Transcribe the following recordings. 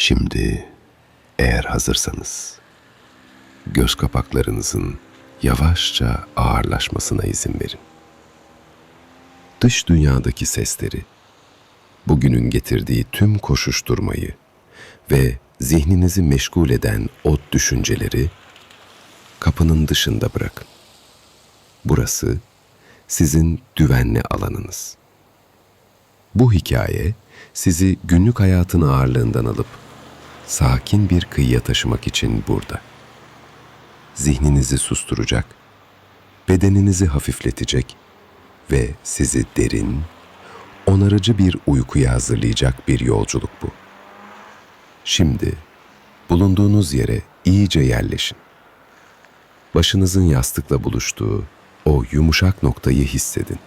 Şimdi eğer hazırsanız göz kapaklarınızın yavaşça ağırlaşmasına izin verin. Dış dünyadaki sesleri, bugünün getirdiği tüm koşuşturmayı ve zihninizi meşgul eden o düşünceleri kapının dışında bırakın. Burası sizin güvenli alanınız. Bu hikaye sizi günlük hayatın ağırlığından alıp sakin bir kıyıya taşımak için burada. Zihninizi susturacak, bedeninizi hafifletecek ve sizi derin, onarıcı bir uykuya hazırlayacak bir yolculuk bu. Şimdi bulunduğunuz yere iyice yerleşin. Başınızın yastıkla buluştuğu o yumuşak noktayı hissedin.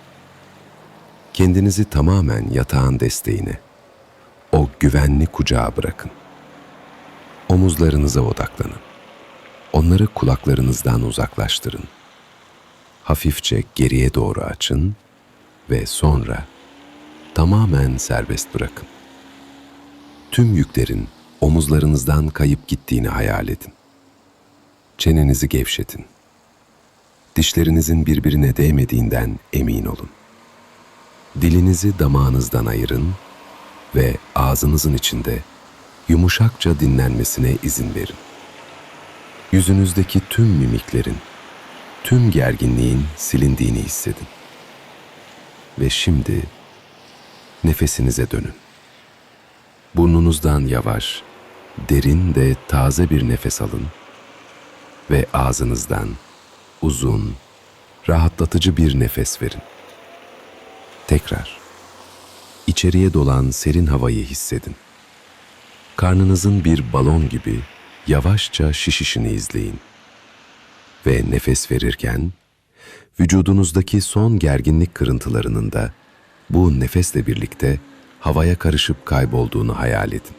Kendinizi tamamen yatağın desteğine, o güvenli kucağa bırakın. Omuzlarınıza odaklanın. Onları kulaklarınızdan uzaklaştırın. Hafifçe geriye doğru açın ve sonra tamamen serbest bırakın. Tüm yüklerin omuzlarınızdan kayıp gittiğini hayal edin. Çenenizi gevşetin. Dişlerinizin birbirine değmediğinden emin olun. Dilinizi damağınızdan ayırın ve ağzınızın içinde yumuşakça dinlenmesine izin verin. Yüzünüzdeki tüm mimiklerin, tüm gerginliğin silindiğini hissedin. Ve şimdi nefesinize dönün. Burnunuzdan yavaş, derin ve taze bir nefes alın ve ağzınızdan uzun, rahatlatıcı bir nefes verin. Tekrar içeriye dolan serin havayı hissedin. Karnınızın bir balon gibi yavaşça şişişini izleyin. Ve nefes verirken vücudunuzdaki son gerginlik kırıntılarının da bu nefesle birlikte havaya karışıp kaybolduğunu hayal edin.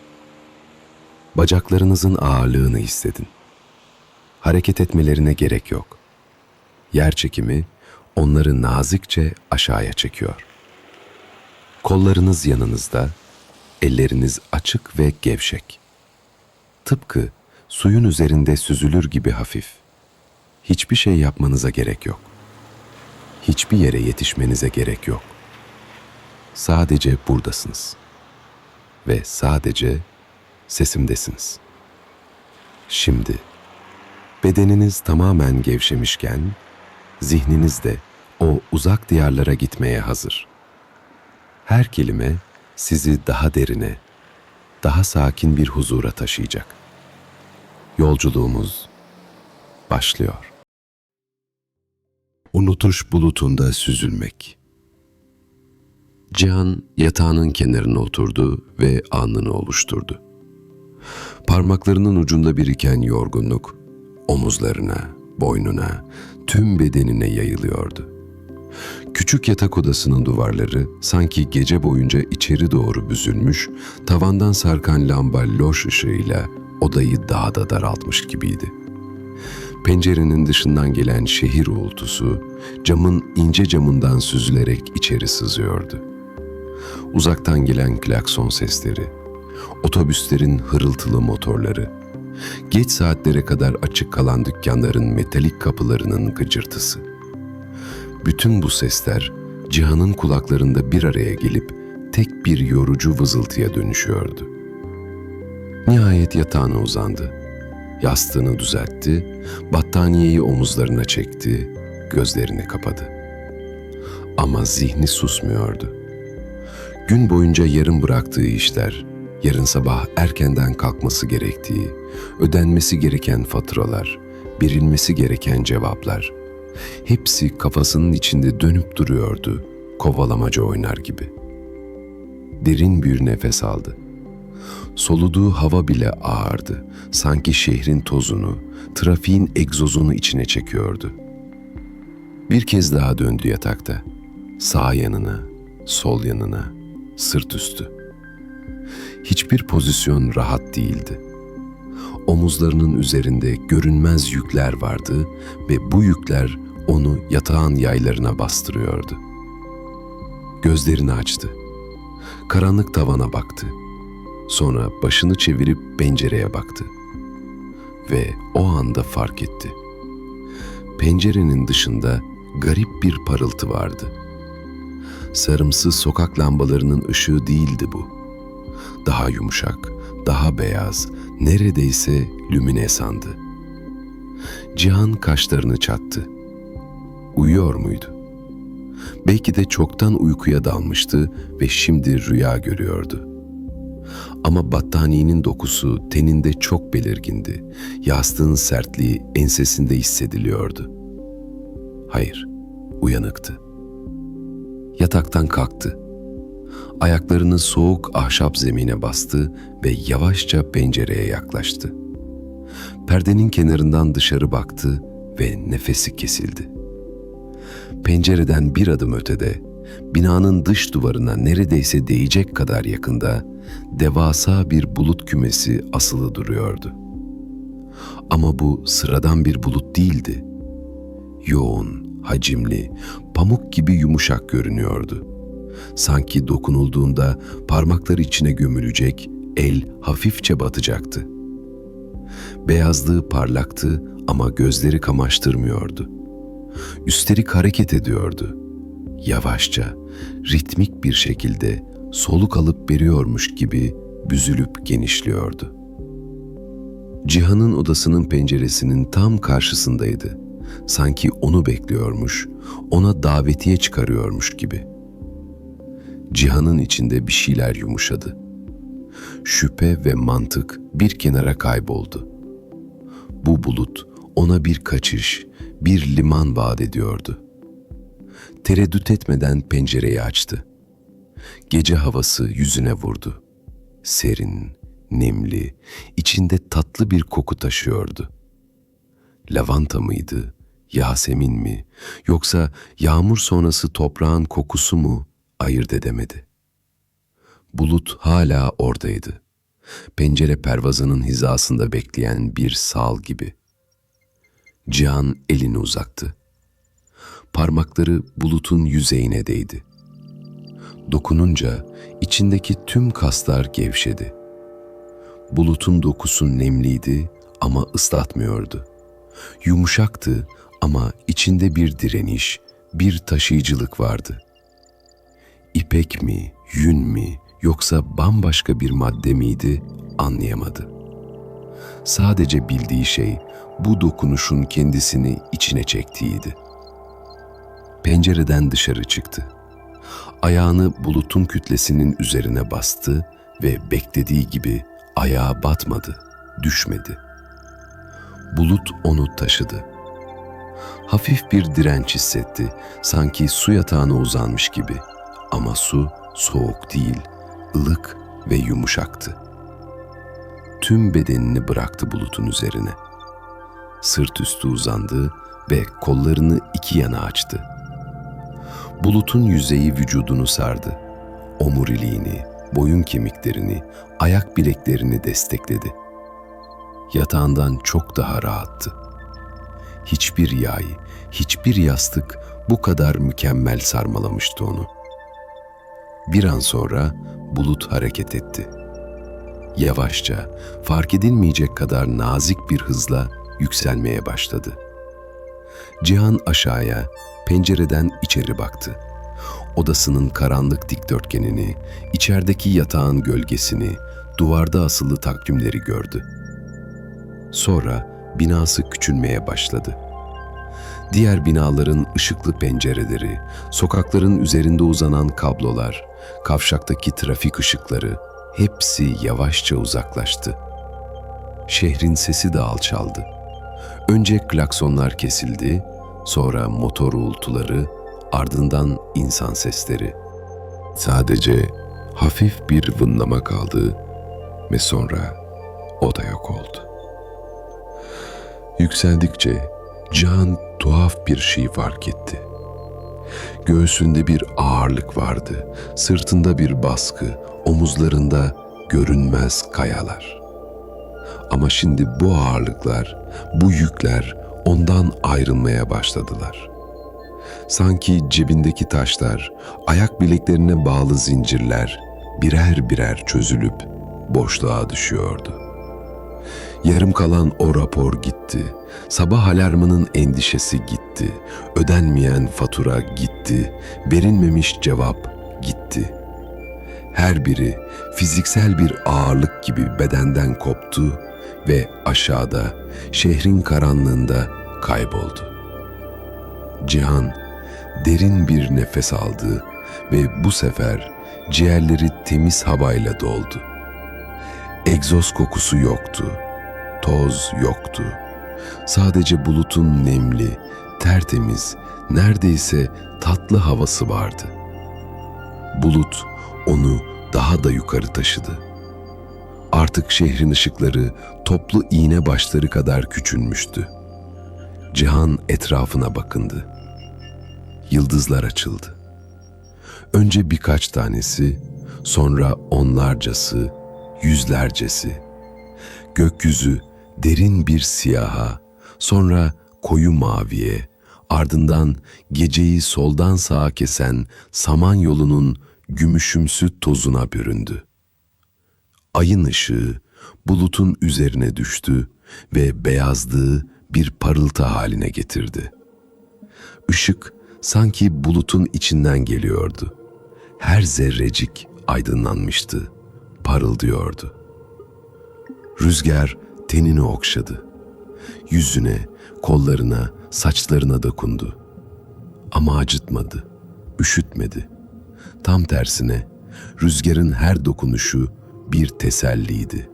Bacaklarınızın ağırlığını hissedin. Hareket etmelerine gerek yok. Yer çekimi onları nazikçe aşağıya çekiyor. Kollarınız yanınızda, elleriniz açık ve gevşek. Tıpkı suyun üzerinde süzülür gibi hafif. Hiçbir şey yapmanıza gerek yok. Hiçbir yere yetişmenize gerek yok. Sadece buradasınız. Ve sadece sesimdesiniz. Şimdi bedeniniz tamamen gevşemişken zihniniz de o uzak diyarlara gitmeye hazır. Her kelime sizi daha derine, daha sakin bir huzura taşıyacak. Yolculuğumuz başlıyor. Unutuş bulutunda süzülmek. Cihan yatağının kenarına oturdu ve alnını oluşturdu. Parmaklarının ucunda biriken yorgunluk omuzlarına, boynuna, tüm bedenine yayılıyordu. Küçük yatak odasının duvarları sanki gece boyunca içeri doğru büzülmüş, tavandan sarkan lamba loş ışığıyla odayı daha da daraltmış gibiydi. Pencerenin dışından gelen şehir uğultusu camın ince camından süzülerek içeri sızıyordu. Uzaktan gelen klakson sesleri, otobüslerin hırıltılı motorları, geç saatlere kadar açık kalan dükkanların metalik kapılarının gıcırtısı. Bütün bu sesler Cihan'ın kulaklarında bir araya gelip tek bir yorucu vızıltıya dönüşüyordu. Nihayet yatağına uzandı. Yastığını düzeltti, battaniyeyi omuzlarına çekti, gözlerini kapadı. Ama zihni susmuyordu. Gün boyunca yarım bıraktığı işler, yarın sabah erkenden kalkması gerektiği, ödenmesi gereken faturalar, verilmesi gereken cevaplar. Hepsi kafasının içinde dönüp duruyordu, kovalamaca oynar gibi. Derin bir nefes aldı. Soluduğu hava bile ağırdı. Sanki şehrin tozunu, trafiğin egzozunu içine çekiyordu. Bir kez daha döndü yatakta. Sağ yanına, sol yanına, sırt üstü. Hiçbir pozisyon rahat değildi. Omuzlarının üzerinde görünmez yükler vardı ve bu yükler onu yatağın yaylarına bastırıyordu. Gözlerini açtı. Karanlık tavana baktı. Sonra başını çevirip pencereye baktı. Ve o anda fark etti. Pencerenin dışında garip bir parıltı vardı. Sarımsı sokak lambalarının ışığı değildi bu. Daha yumuşak, daha beyaz, neredeyse lüminesandı. Cihan kaşlarını çattı. Uyuyor muydu? Belki de çoktan uykuya dalmıştı ve şimdi rüya görüyordu. Ama battaniyenin dokusu teninde çok belirgindi. Yastığın sertliği ensesinde hissediliyordu. Hayır, uyanıktı. Yataktan kalktı. Ayaklarını soğuk ahşap zemine bastı ve yavaşça pencereye yaklaştı. Perdenin kenarından dışarı baktı ve nefesi kesildi. Pencereden bir adım ötede, binanın dış duvarına neredeyse değecek kadar yakında, devasa bir bulut kümesi asılı duruyordu. Ama bu sıradan bir bulut değildi. Yoğun, hacimli, pamuk gibi yumuşak görünüyordu. Sanki dokunulduğunda parmaklar içine gömülecek, el hafifçe batacaktı. Beyazlığı parlaktı ama gözleri kamaştırmıyordu. Üstelik hareket ediyordu. Yavaşça, ritmik bir şekilde soluk alıp veriyormuş gibi büzülüp genişliyordu. Cihan'ın odasının penceresinin tam karşısındaydı. Sanki onu bekliyormuş, ona davetiye çıkarıyormuş gibi. Cihan'ın içinde bir şeyler yumuşadı. Şüphe ve mantık bir kenara kayboldu. Bu bulut ona bir kaçış, bir liman vaat ediyordu. Tereddüt etmeden pencereyi açtı. Gece havası yüzüne vurdu. Serin, nemli, içinde tatlı bir koku taşıyordu. Lavanta mıydı, Yasemin mi, yoksa yağmur sonrası toprağın kokusu mu ayırt edemedi. Bulut hala oradaydı. Pencere pervazının hizasında bekleyen bir sal gibi. Cihan elini uzattı. Parmakları bulutun yüzeyine değdi. Dokununca içindeki tüm kaslar gevşedi. Bulutun dokusu nemliydi ama ıslatmıyordu. Yumuşaktı ama içinde bir direniş, bir taşıyıcılık vardı. İpek mi, yün mi yoksa bambaşka bir madde miydi anlayamadı. Sadece bildiği şey bu dokunuşun kendisini içine çektiğiydi. Pencereden dışarı çıktı. Ayağını bulutun kütlesinin üzerine bastı ve beklediği gibi ayağa batmadı, düşmedi. Bulut onu taşıdı. Hafif bir direnç hissetti, sanki su yatağına uzanmış gibi. Ama su soğuk değil, ılık ve yumuşaktı. Tüm bedenini bıraktı bulutun üzerine. Sırt üstü uzandı ve kollarını iki yana açtı. Bulutun yüzeyi vücudunu sardı. Omuriliğini, boyun kemiklerini, ayak bileklerini destekledi. Yatağından çok daha rahattı. Hiçbir yay, hiçbir yastık bu kadar mükemmel sarmalamıştı onu. Bir an sonra bulut hareket etti. Yavaşça, fark edilmeyecek kadar nazik bir hızla yükselmeye başladı. Cihan aşağıya, pencereden içeri baktı. Odasının karanlık dikdörtgenini, içerideki yatağın gölgesini, duvarda asılı takvimleri gördü. Sonra binası küçülmeye başladı. Diğer binaların ışıklı pencereleri, sokakların üzerinde uzanan kablolar, kavşaktaki trafik ışıkları hepsi yavaşça uzaklaştı. Şehrin sesi de alçaldı. Önce klaksonlar kesildi, sonra motor uğultuları, ardından insan sesleri. Sadece hafif bir vınlama kaldı ve sonra o da yok oldu. Yükseldikçe Can tuhaf bir şey fark etti. Göğsünde bir ağırlık vardı, sırtında bir baskı, omuzlarında görünmez kayalar. Ama şimdi bu ağırlıklar, bu yükler ondan ayrılmaya başladılar. Sanki cebindeki taşlar, ayak bileklerine bağlı zincirler birer birer çözülüp boşluğa düşüyordu. Yarım kalan o rapor gitti. Sabah alarmının endişesi gitti. Ödenmeyen fatura gitti. Verilmemiş cevap gitti. Her biri fiziksel bir ağırlık gibi bedenden koptu ve aşağıda şehrin karanlığında kayboldu. Cihan derin bir nefes aldı ve bu sefer ciğerleri temiz havayla doldu. Egzoz kokusu yoktu, toz yoktu. Sadece bulutun nemli, tertemiz, neredeyse tatlı havası vardı. Bulut onu daha da yukarı taşıdı. Artık şehrin ışıkları toplu iğne başları kadar küçülmüştü. Cihan etrafına bakındı. Yıldızlar açıldı. Önce birkaç tanesi, sonra onlarcası, yüzlercesi. Gökyüzü derin bir siyaha, sonra koyu maviye, ardından geceyi soldan sağa kesen samanyolunun gümüşümsü tozuna büründü. Ayın ışığı bulutun üzerine düştü ve beyazlığı bir parıltı haline getirdi. Işık sanki bulutun içinden geliyordu. Her zerrecik aydınlanmıştı, parıldıyordu. Rüzgar tenini okşadı. Yüzüne, kollarına, saçlarına dokundu. Ama acıtmadı, üşütmedi. Tam tersine rüzgarın her dokunuşu bir teselliydi,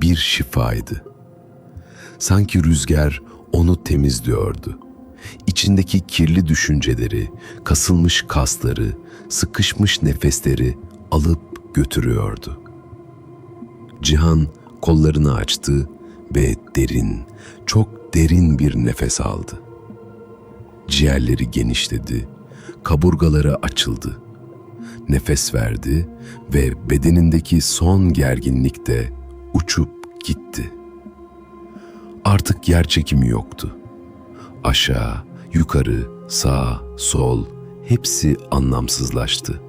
bir şifaydı. Sanki rüzgar onu temizliyordu. İçindeki kirli düşünceleri, kasılmış kasları, sıkışmış nefesleri alıp götürüyordu. Cihan kollarını açtı ve derin, çok derin bir nefes aldı. Ciğerleri genişledi, kaburgaları açıldı. Nefes verdi ve bedenindeki son gerginlik de uçup gitti. Artık yer çekimi yoktu. Aşağı, yukarı, sağ, sol hepsi anlamsızlaştı.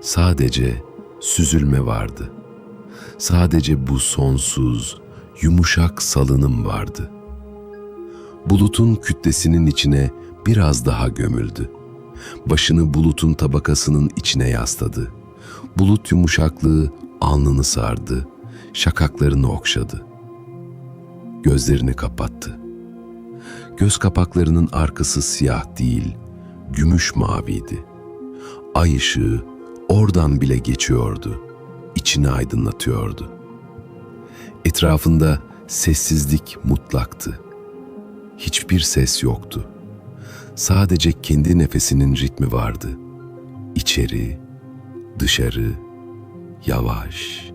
Sadece süzülme vardı. Sadece bu sonsuz, yumuşak salınım vardı. Bulutun kütlesinin içine biraz daha gömüldü. Başını bulutun tabakasının içine yasladı. Bulut yumuşaklığı alnını sardı, şakaklarını okşadı. Gözlerini kapattı. Göz kapaklarının arkası siyah değil, gümüş maviydi. Ay ışığı oradan bile geçiyordu, içini aydınlatıyordu. Etrafında sessizlik mutlaktı. Hiçbir ses yoktu. Sadece kendi nefesinin ritmi vardı. İçeri, dışarı, yavaş,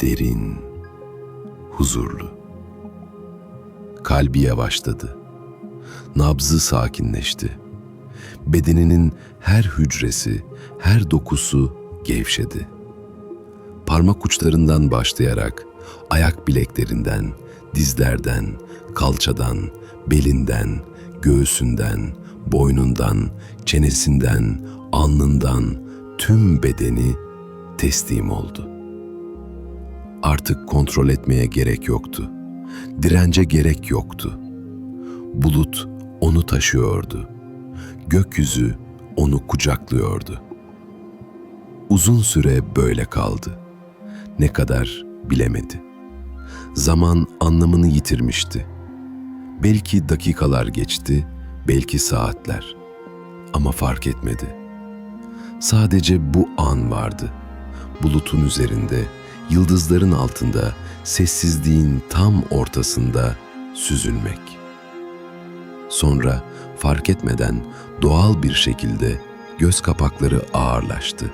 derin, huzurlu. Kalbi yavaşladı. Nabzı sakinleşti. Bedeninin her hücresi, her dokusu gevşedi. Parmak uçlarından başlayarak ayak bileklerinden, dizlerden, kalçadan, belinden, göğsünden, boynundan, çenesinden, alnından tüm bedeni teslim oldu. Artık kontrol etmeye gerek yoktu. Dirence gerek yoktu. Bulut onu taşıyordu. Gökyüzü onu kucaklıyordu. Uzun süre böyle kaldı. Ne kadar bilemedi. Zaman anlamını yitirmişti. Belki dakikalar geçti, belki saatler. Ama fark etmedi. Sadece bu an vardı. Bulutun üzerinde, yıldızların altında, sessizliğin tam ortasında süzülmek. Sonra fark etmeden doğal bir şekilde göz kapakları ağırlaştı.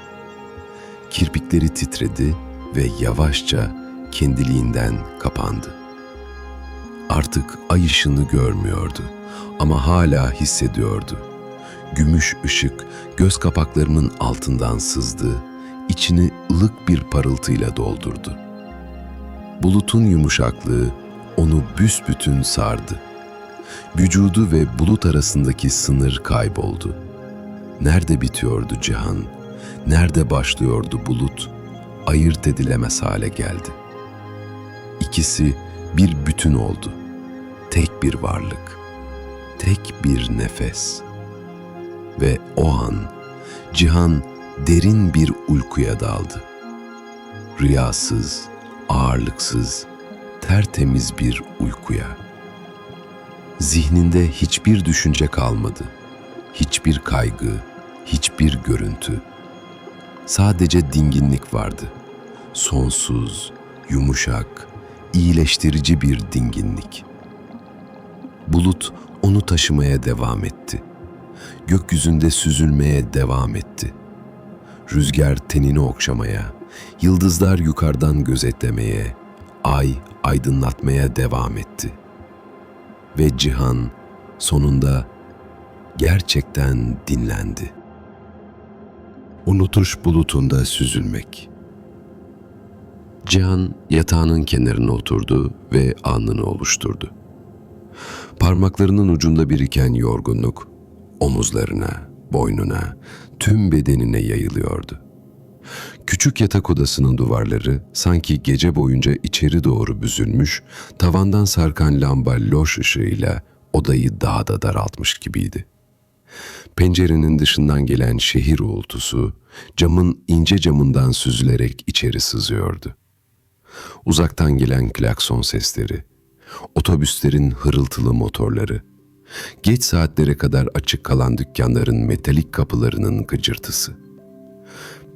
Kirpikleri titredi ve yavaşça kendiliğinden kapandı. Artık ay ışını görmüyordu ama hala hissediyordu. Gümüş ışık göz kapaklarının altından sızdı, içini ılık bir parıltıyla doldurdu. Bulutun yumuşaklığı onu büsbütün sardı. Vücudu ve bulut arasındaki sınır kayboldu. Nerede bitiyordu cihan? Nerede başlıyordu bulut? ayırt edilemez hale geldi. İkisi bir bütün oldu. Tek bir varlık, tek bir nefes. Ve o an cihan derin bir uykuya daldı. Rüyasız, ağırlıksız, tertemiz bir uykuya. Zihninde hiçbir düşünce kalmadı. Hiçbir kaygı, hiçbir görüntü. Sadece dinginlik vardı. Sonsuz, yumuşak, iyileştirici bir dinginlik. Bulut onu taşımaya devam etti. Gökyüzünde süzülmeye devam etti. Rüzgar tenini okşamaya, yıldızlar yukarıdan gözetlemeye, ay aydınlatmaya devam etti. Ve cihan sonunda gerçekten dinlendi. Unutuş bulutunda süzülmek. Cihan yatağının kenarına oturdu ve alnını oluşturdu. Parmaklarının ucunda biriken yorgunluk omuzlarına, boynuna, tüm bedenine yayılıyordu. Küçük yatak odasının duvarları sanki gece boyunca içeri doğru büzülmüş, tavandan sarkan lamba loş ışığıyla odayı daha da daraltmış gibiydi. Pencerenin dışından gelen şehir uğultusu camın ince camından süzülerek içeri sızıyordu. Uzaktan gelen klakson sesleri, otobüslerin hırıltılı motorları, geç saatlere kadar açık kalan dükkanların metalik kapılarının gıcırtısı.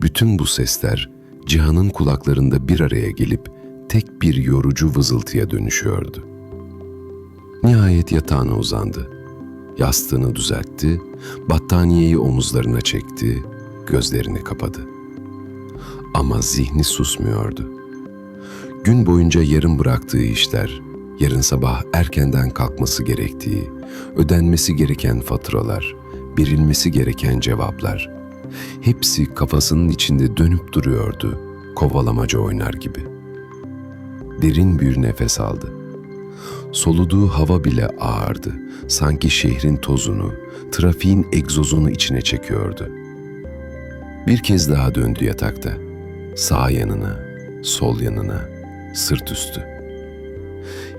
Bütün bu sesler Cihan'ın kulaklarında bir araya gelip tek bir yorucu vızıltıya dönüşüyordu. Nihayet yatağına uzandı. Yastığını düzeltti, battaniyeyi omuzlarına çekti, gözlerini kapadı. Ama zihni susmuyordu. Gün boyunca yarım bıraktığı işler, yarın sabah erkenden kalkması gerektiği, ödenmesi gereken faturalar, verilmesi gereken cevaplar, hepsi kafasının içinde dönüp duruyordu, kovalamaca oynar gibi. Derin bir nefes aldı. Soluduğu hava bile ağırdı. Sanki şehrin tozunu, trafiğin egzozunu içine çekiyordu. Bir kez daha döndü yatakta. Sağ yanına, sol yanına, sırt üstü.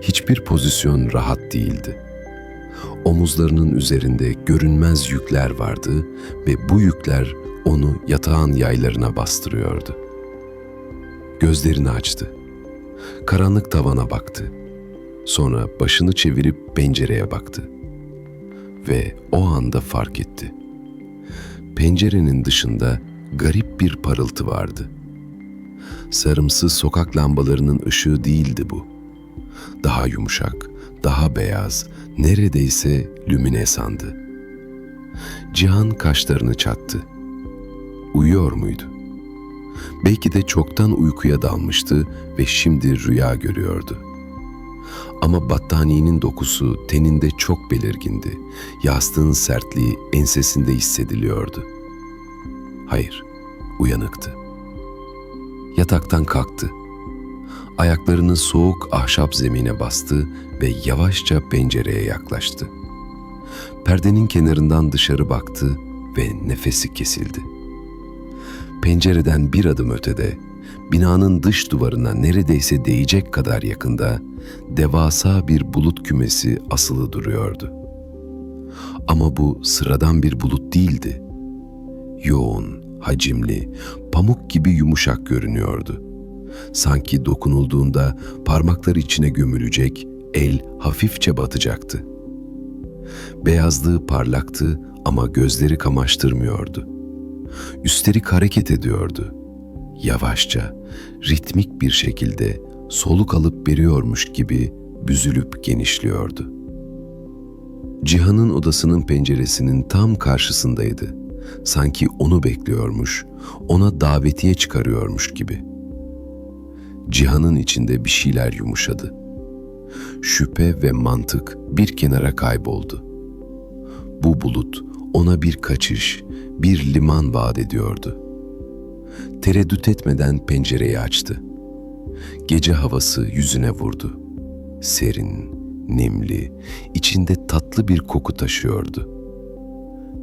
Hiçbir pozisyon rahat değildi. Omuzlarının üzerinde görünmez yükler vardı ve bu yükler onu yatağın yaylarına bastırıyordu. Gözlerini açtı. Karanlık tavana baktı. Sonra başını çevirip pencereye baktı. Ve o anda fark etti. Pencerenin dışında garip bir parıltı vardı. Sarımsı sokak lambalarının ışığı değildi bu. Daha yumuşak, daha beyaz, neredeyse lüminesandı. Cihan kaşlarını çattı. Uyuyor muydu? Belki de çoktan uykuya dalmıştı ve şimdi rüya görüyordu. Ama battaniyenin dokusu teninde çok belirgindi. Yastığın sertliği ensesinde hissediliyordu. Hayır, uyanıktı. Yataktan kalktı. Ayaklarını soğuk ahşap zemine bastı ve yavaşça pencereye yaklaştı. Perdenin kenarından dışarı baktı ve nefesi kesildi. Pencereden bir adım ötede, binanın dış duvarına neredeyse değecek kadar yakında devasa bir bulut kümesi asılı duruyordu. Ama bu sıradan bir bulut değildi. Yoğun, hacimli, pamuk gibi yumuşak görünüyordu. Sanki dokunulduğunda parmaklar içine gömülecek, el hafifçe batacaktı. Beyazlığı parlaktı ama gözleri kamaştırmıyordu. Üstelik hareket ediyordu. Yavaşça, ritmik bir şekilde soluk alıp veriyormuş gibi büzülüp genişliyordu. Cihan'ın odasının penceresinin tam karşısındaydı. Sanki onu bekliyormuş, ona davetiye çıkarıyormuş gibi. Cihan'ın içinde bir şeyler yumuşadı. Şüphe ve mantık bir kenara kayboldu. Bu bulut ona bir kaçış, bir liman vaat ediyordu. Tereddüt etmeden pencereyi açtı. Gece havası yüzüne vurdu. Serin, nemli, içinde tatlı bir koku taşıyordu.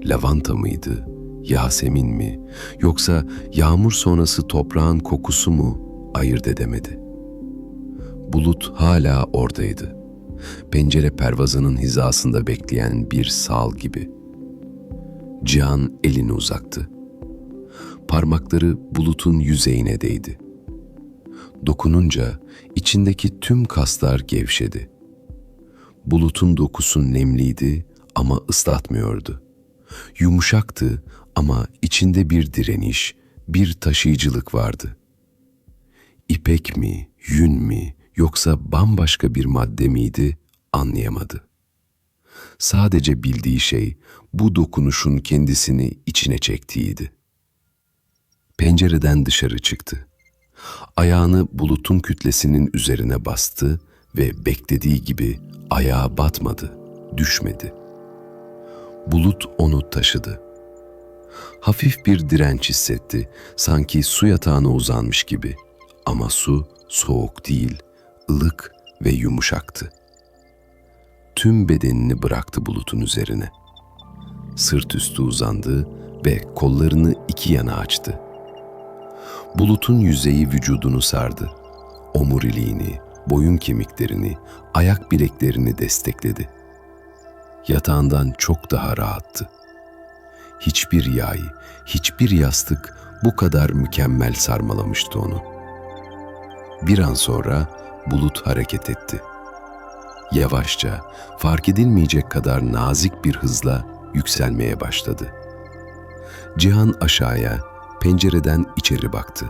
Lavanta mıydı, Yasemin mi yoksa yağmur sonrası toprağın kokusu mu ayırt edemedi. Bulut hala oradaydı. Pencere pervazının hizasında bekleyen bir sal gibi. Cihan elini uzattı. Parmakları bulutun yüzeyine değdi. Dokununca içindeki tüm kaslar gevşedi. Bulutun dokusu nemliydi ama ıslatmıyordu. Yumuşaktı ama içinde bir direniş, bir taşıyıcılık vardı. İpek mi, yün mi yoksa bambaşka bir madde miydi anlayamadı. Sadece bildiği şey bu dokunuşun kendisini içine çektiğiydi. Pencereden dışarı çıktı. Ayağını bulutun kütlesinin üzerine bastı ve beklediği gibi ayağa batmadı, düşmedi. Bulut onu taşıdı. Hafif bir direnç hissetti, sanki su yatağına uzanmış gibi. Ama su soğuk değil, ılık ve yumuşaktı. Tüm bedenini bıraktı bulutun üzerine. Sırt üstü uzandı ve kollarını iki yana açtı. Bulutun yüzeyi vücudunu sardı. Omuriliğini, boyun kemiklerini, ayak bileklerini destekledi. Yatağından çok daha rahattı. Hiçbir yay, hiçbir yastık bu kadar mükemmel sarmalamıştı onu. Bir an sonra bulut hareket etti. Yavaşça, fark edilmeyecek kadar nazik bir hızla yükselmeye başladı. Cihan aşağıya, pencereden içeri baktı.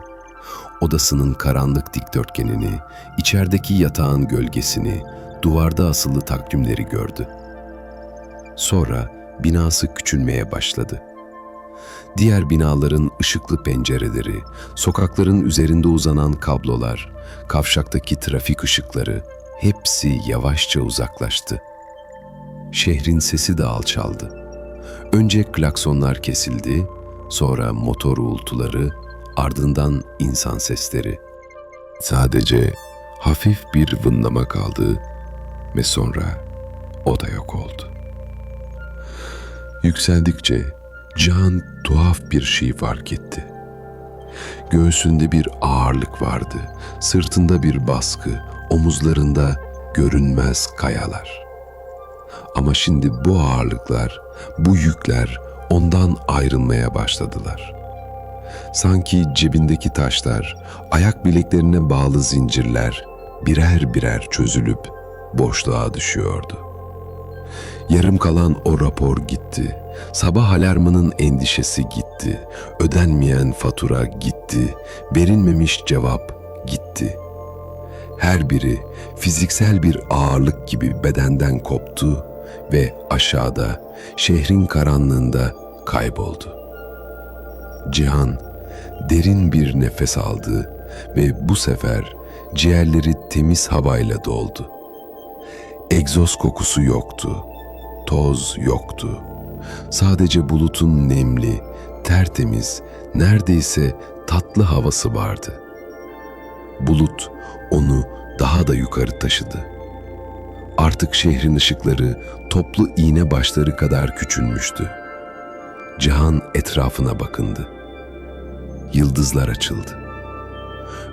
Odasının karanlık dikdörtgenini, içerideki yatağın gölgesini, duvarda asılı takvimleri gördü. Sonra binası küçülmeye başladı. Diğer binaların ışıklı pencereleri, sokakların üzerinde uzanan kablolar, kavşaktaki trafik ışıkları hepsi yavaşça uzaklaştı. Şehrin sesi de alçaldı. Önce klaksonlar kesildi, sonra motor uğultuları, ardından insan sesleri. Sadece hafif bir vınlama kaldı ve sonra o da yok oldu. Yükseldikçe Can tuhaf bir şey fark etti. Göğsünde bir ağırlık vardı, sırtında bir baskı, omuzlarında görünmez kayalar. Ama şimdi bu ağırlıklar, bu yükler ondan ayrılmaya başladılar. Sanki cebindeki taşlar, ayak bileklerine bağlı zincirler birer birer çözülüp boşluğa düşüyordu. Yarım kalan o rapor gitti. Sabah alarmının endişesi gitti. Ödenmeyen fatura gitti. Verilmemiş cevap gitti. Her biri fiziksel bir ağırlık gibi bedenden koptu ve aşağıda şehrin karanlığında kayboldu. Cihan derin bir nefes aldı ve bu sefer ciğerleri temiz havayla doldu. Egzoz kokusu yoktu, toz yoktu. Sadece bulutun nemli, tertemiz, neredeyse tatlı havası vardı. Bulut onu daha da yukarı taşıdı. Artık şehrin ışıkları toplu iğne başları kadar küçülmüştü. Cihan etrafına bakındı. Yıldızlar açıldı.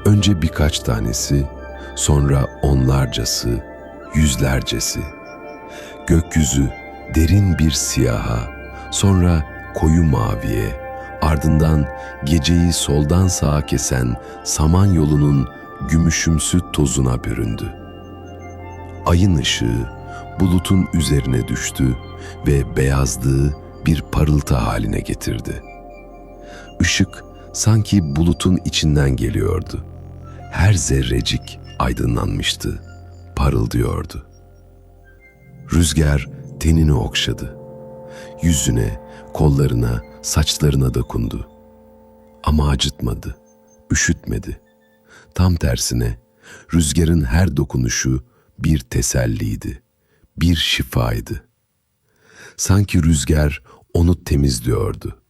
Önce birkaç tanesi, sonra onlarcası, yüzlercesi. Gökyüzü derin bir siyaha, sonra koyu maviye, ardından geceyi soldan sağa kesen saman yolunun gümüşümsü tozuna büründü. Ayın ışığı bulutun üzerine düştü ve beyazlığı bir parıltı haline getirdi. Işık sanki bulutun içinden geliyordu. Her zerrecik aydınlanmıştı, parıldıyordu. Rüzgar tenini okşadı. Yüzüne, kollarına, saçlarına dokundu. Ama acıtmadı, üşütmedi. Tam tersine rüzgarın her dokunuşu bir teselliydi, bir şifaydı. Sanki rüzgar onu temizliyordu.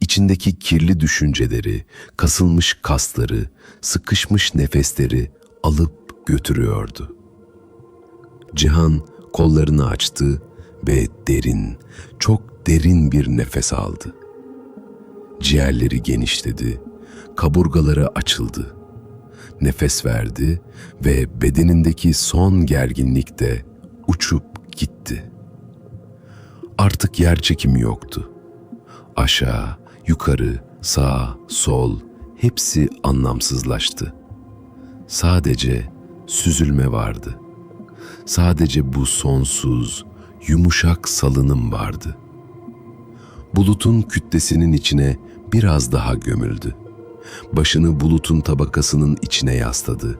İçindeki kirli düşünceleri, kasılmış kasları, sıkışmış nefesleri alıp götürüyordu. Cihan kollarını açtı ve derin, çok derin bir nefes aldı. Ciğerleri genişledi, kaburgaları açıldı. Nefes verdi ve bedenindeki son gerginlik de uçup gitti. Artık yer çekimi yoktu. Aşağı, yukarı, sağ, sol hepsi anlamsızlaştı. Sadece süzülme vardı. Sadece bu sonsuz, yumuşak salınım vardı. Bulutun kütlesinin içine biraz daha gömüldü. Başını bulutun tabakasının içine yasladı.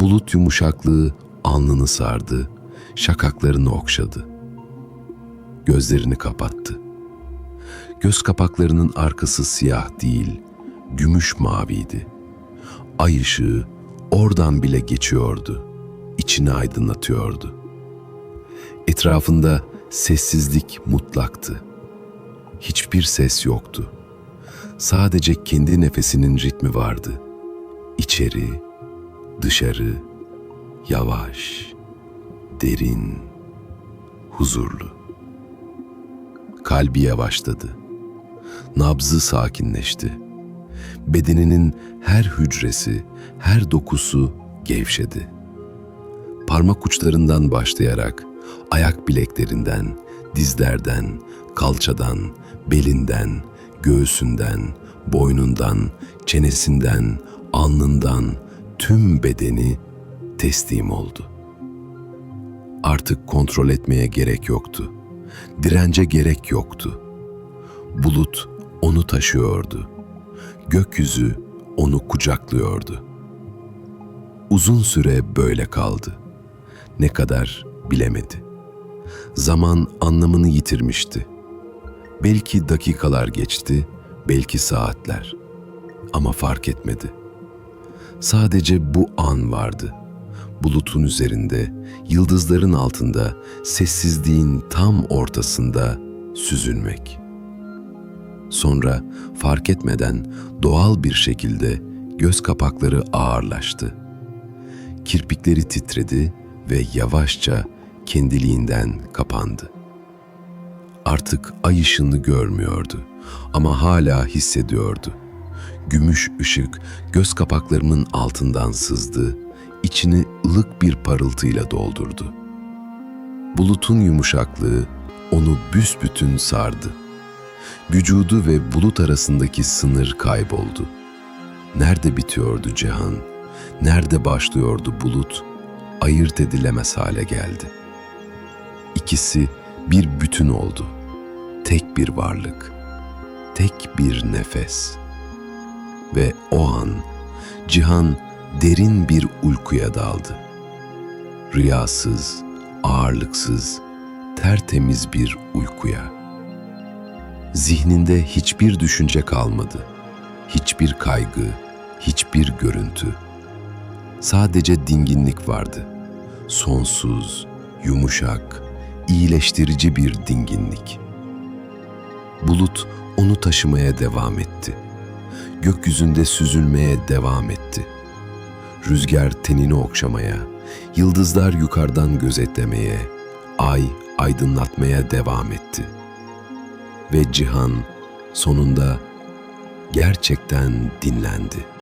Bulut yumuşaklığı alnını sardı, şakaklarını okşadı. Gözlerini kapattı. Göz kapaklarının arkası siyah değil, gümüş maviydi. Ay ışığı oradan bile geçiyordu, içini aydınlatıyordu. Etrafında sessizlik mutlaktı. Hiçbir ses yoktu. Sadece kendi nefesinin ritmi vardı. İçeri, dışarı, yavaş, derin, huzurlu. Kalbi yavaşladı. Nabzı sakinleşti. Bedeninin her hücresi, her dokusu gevşedi. Parmak uçlarından başlayarak ayak bileklerinden, dizlerden, kalçadan, belinden, göğsünden, boynundan, çenesinden, alnından tüm bedeni teslim oldu. Artık kontrol etmeye gerek yoktu. Dirence gerek yoktu. Bulut onu taşıyordu. Gökyüzü onu kucaklıyordu. Uzun süre böyle kaldı. Ne kadar bilemedi. Zaman anlamını yitirmişti. Belki dakikalar geçti, belki saatler. Ama fark etmedi. Sadece bu an vardı. Bulutun üzerinde, yıldızların altında, sessizliğin tam ortasında süzülmek. Sonra fark etmeden doğal bir şekilde göz kapakları ağırlaştı. Kirpikleri titredi ve yavaşça kendiliğinden kapandı. Artık ay ışığını görmüyordu ama hala hissediyordu. Gümüş ışık göz kapaklarının altından sızdı, içini ılık bir parıltıyla doldurdu. Bulutun yumuşaklığı onu büsbütün sardı. Vücudu ve bulut arasındaki sınır kayboldu. Nerede bitiyordu cihan, nerede başlıyordu bulut, ayırt edilemez hale geldi. İkisi bir bütün oldu. Tek bir varlık, tek bir nefes. Ve o an cihan derin bir uykuya daldı. Rüyasız, ağırlıksız, tertemiz bir uykuya. Zihninde hiçbir düşünce kalmadı. Hiçbir kaygı, hiçbir görüntü. Sadece dinginlik vardı. Sonsuz, yumuşak, iyileştirici bir dinginlik. Bulut onu taşımaya devam etti. Gökyüzünde süzülmeye devam etti. Rüzgar tenini okşamaya, yıldızlar yukarıdan gözetlemeye, ay aydınlatmaya devam etti. Ve cihan sonunda gerçekten dinlendi.